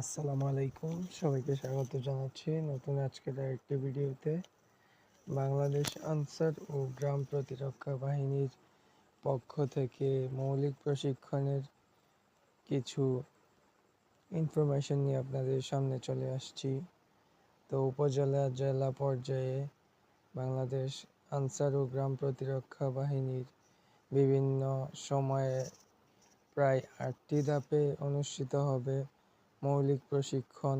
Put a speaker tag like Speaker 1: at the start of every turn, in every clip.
Speaker 1: আসসালামু আলাইকুম। সবাইকে স্বাগত জানাচ্ছি নতুন আজকের আরেকটি ভিডিওতে। বাংলাদেশ আনসার ও গ্রাম প্রতিরক্ষা বাহিনীর পক্ষ থেকে মৌলিক প্রশিক্ষণের কিছু ইনফরমেশন নিয়ে আপনাদের সামনে চলে আসছি। তো উপজেলা, জেলা পর্যায়ে বাংলাদেশ আনসার ও গ্রাম প্রতিরক্ষা বাহিনীর বিভিন্ন সময়ে প্রায় আটটি ধাপে অনুষ্ঠিত হবে। মৌলিক প্রশিক্ষণ।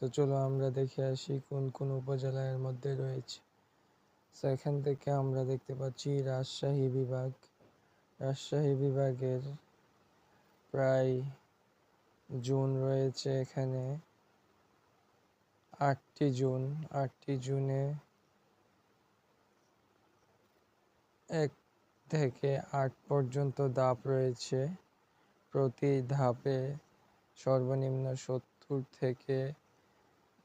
Speaker 1: তো চলো আমরা দেখে আসি কোন কোন উপজেলা এর মধ্যে রয়েছে। তো এখান থেকে আমরা দেখতে পাচ্ছি রাজশাহী বিভাগ। রাজশাহী বিভাগের প্রায় জুন রয়েছে এখানে। আটটি জুন, আটটি জুনে এক থেকে আট পর্যন্ত ধাপ রয়েছে। প্রতি ধাপে সর্বনিম্ন সত্তর থেকে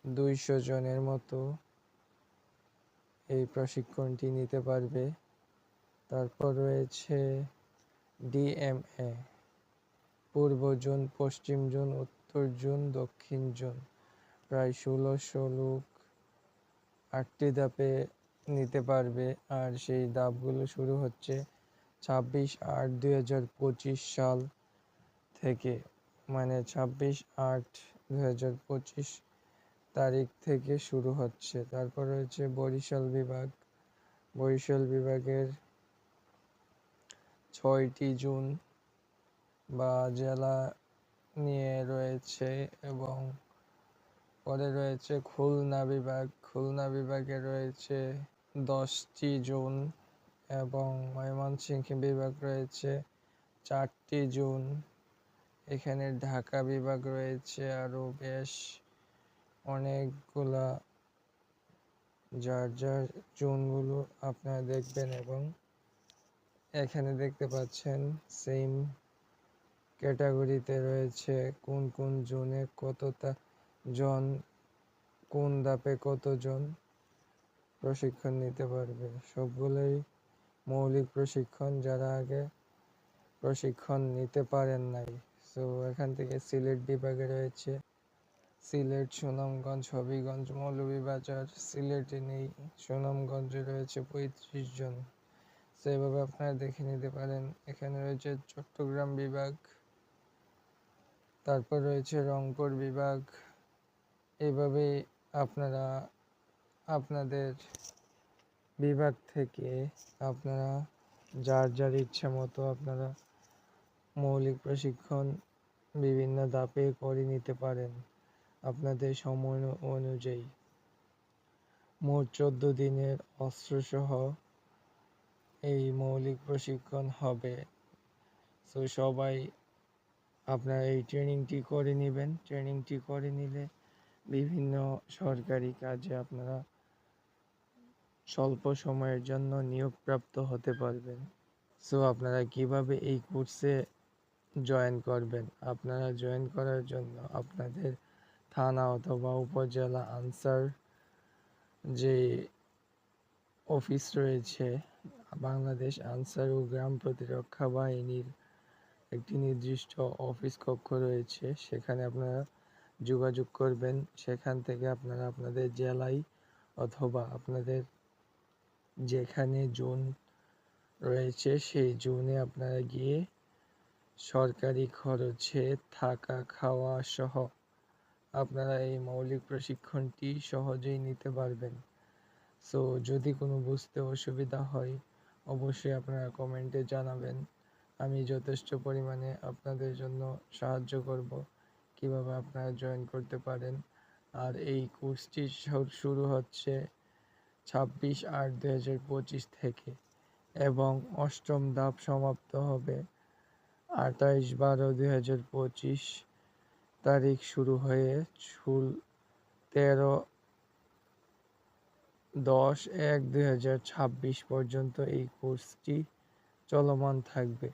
Speaker 1: দুইশো জনের মতো এই প্রশিক্ষণটি নিতে পারবে। তারপর রয়েছে ডিএমএ, পূর্ব জোন, পশ্চিম জোন, উত্তর জোন, দক্ষিণ জোন। প্রায় ষোলোশো লোক আটটি ধাপে নিতে পারবে আর সেই ধাপগুলো শুরু হচ্ছে ছাব্বিশ আট দুই সাল থেকে। মানে ছাব্বিশ আট দু হাজার পঁচিশ তারিখ থেকে শুরু হচ্ছে। তারপর রয়েছে বরিশাল বিভাগ। বরিশাল বিভাগের ছয়টি জুন বা জেলা নিয়ে রয়েছে এবং পরে রয়েছে খুলনা বিভাগ। খুলনা বিভাগে রয়েছে দশটি জুন এবং ময়মনসিংহ বিভাগ রয়েছে চারটি জুন। এখানে ঢাকা বিভাগ রয়েছে আরও বেশ অনেকগুলা, যার যার জোনগুলো আপনারা দেখবেন এবং এখানে দেখতে পাচ্ছেন সেম ক্যাটাগরিতে রয়েছে কোন কোন জোনে কতটা জন, কোন ধাপে কতজন প্রশিক্ষণ নিতে পারবে। সবগুলোই মৌলিক প্রশিক্ষণ, যারা আগে প্রশিক্ষণ নিতে পারেন নাই। তো এখান থেকে সিলেট বিভাগে রয়েছে। সিলেট, সুনামগঞ্জ, হবিগঞ্জ, মৌলভীবাজার, সিলেটে নেই, সুনামগঞ্জে রয়েছে পঁয়ত্রিশ জন। সেভাবে আপনারা দেখে নিতে পারেন। এখানে রয়েছে চট্টগ্রাম বিভাগ, তারপর রয়েছে রংপুর বিভাগ। এভাবে আপনারা, আপনাদের বিভাগ থেকে আপনারা যার যার ইচ্ছা মতো আপনারা মৌলিক প্রশিক্ষণ বিভিন্ন ধাপে করে নিতে পারেন আপনাদের সময় অনুযায়ী। মোট চোদ্দ দিনের অস্ত্রসহ এই মৌলিক প্রশিক্ষণ হবে। তো সবাই আপনারা এই ট্রেনিংটি করে নেবেন। ট্রেনিংটি করে নিলে বিভিন্ন সরকারি কাজে আপনারা স্বল্প সময়ের জন্য নিয়োগপ্রাপ্ত হতে পারবেন। সো আপনারা কীভাবে এই কোর্সে জয়েন করবেন। আপনারা জয়েন করার জন্য আপনাদের থানা অথবা উপজেলা আনসার যে অফিস রয়েছে, বাংলাদেশ আনসার ও গ্রাম প্রতিরক্ষা বাহিনীর একটি নির্দিষ্ট অফিস কক্ষ রয়েছে। সেখানে আপনারা যোগাযোগ করবেন। সেখান থেকে আপনারা আপনাদের জেলায় অথবা আপনাদের যেখানে জোন রয়েছে, সেই জোনে আপনারা গিয়ে সরকারি খরচে থাকা খাওয়া সহ আপনারা এই মৌলিক প্রশিক্ষণটি সহজেই নিতে পারবেন। সো যদি কোনো বুঝতে অসুবিধা হয়, অবশ্যই আপনারা কমেন্টে জানাবেন। আমি যথেষ্ট পরিমাণে আপনাদের জন্য সাহায্য করব, কীভাবে আপনারা জয়েন করতে পারেন। আর এই কোর্সটি শুরু হচ্ছে ছাব্বিশ আট দু হাজার পঁচিশ থেকে এবং অষ্টম ধাপ সমাপ্ত হবে আঠাইশ বারো দুই হাজার পঁচিশ তারিখ শুরু হয়ে ষোল তেরো দশ এক দুই হাজার ছাব্বিশ পর্যন্ত এই কোর্সটি চলমান থাকবে।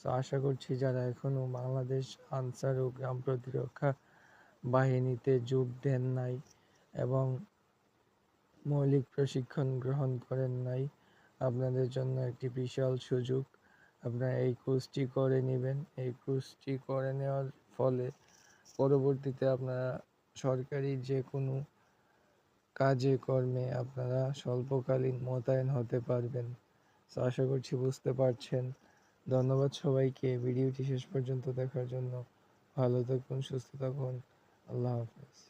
Speaker 1: তো আশা করছি যারা এখনও বাংলাদেশ আনসার ও গ্রাম প্রতিরক্ষা বাহিনীতে যোগ দেন নাই এবং মৌলিক প্রশিক্ষণ গ্রহণ করেন নাই, আপনাদের জন্য একটি বিশাল সুযোগ। আপনারা এই কোর্সটি করে নেবেন। এই কোর্সটি করে নেওয়ার ফলে পরবর্তীতে আপনারা সরকারি যে কোনো কাজে, কর্মে আপনারা স্বল্পকালীন মোতায়েন হতে পারবেন। তো আশা করছি বুঝতে পারছেন। ধন্যবাদ সবাইকে। ভিডিওটি শেষ পর্যন্ত দেখার জন্য ভালো থাকুন, সুস্থ থাকুন। আল্লাহ হাফেজ।